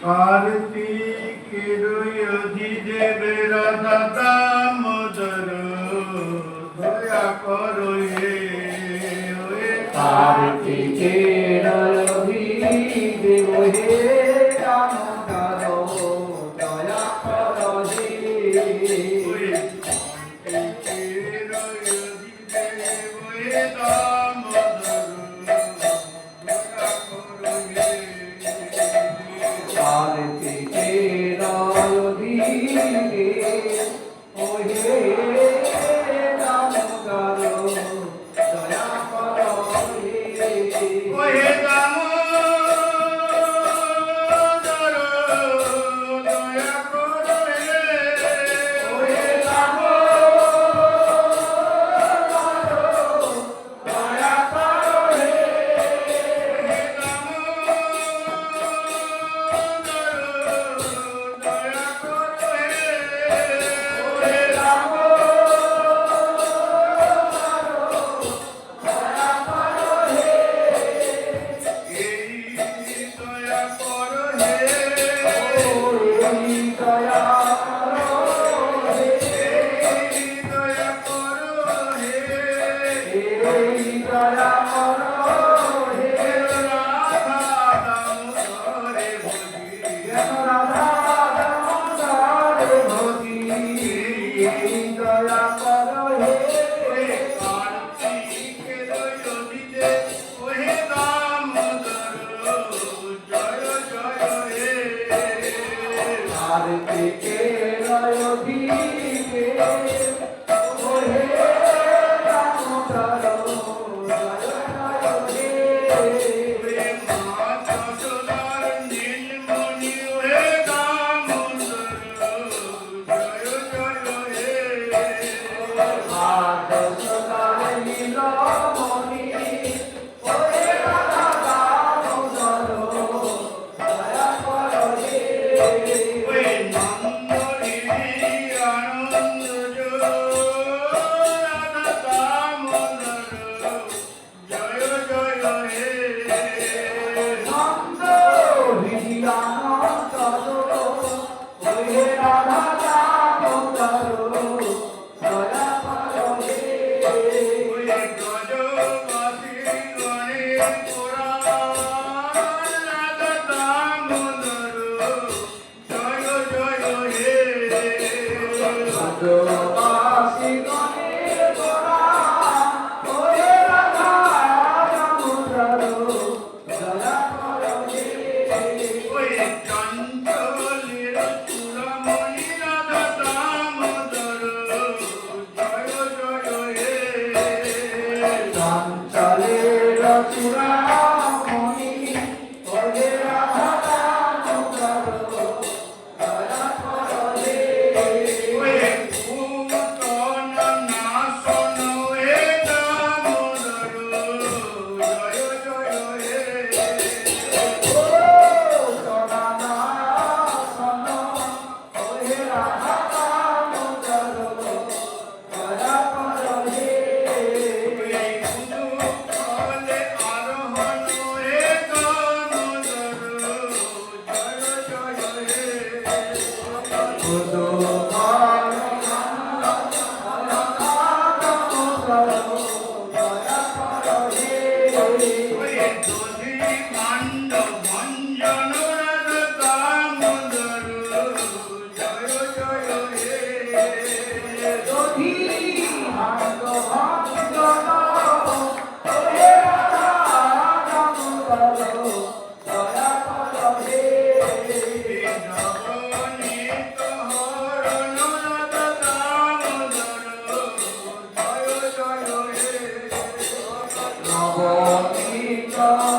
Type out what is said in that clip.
আরতি কেরুয়ধি দেবে রাধা দামোদর দয়া করো হে আরতি কেরুয়ধি দেবে Ой, 감사합니다.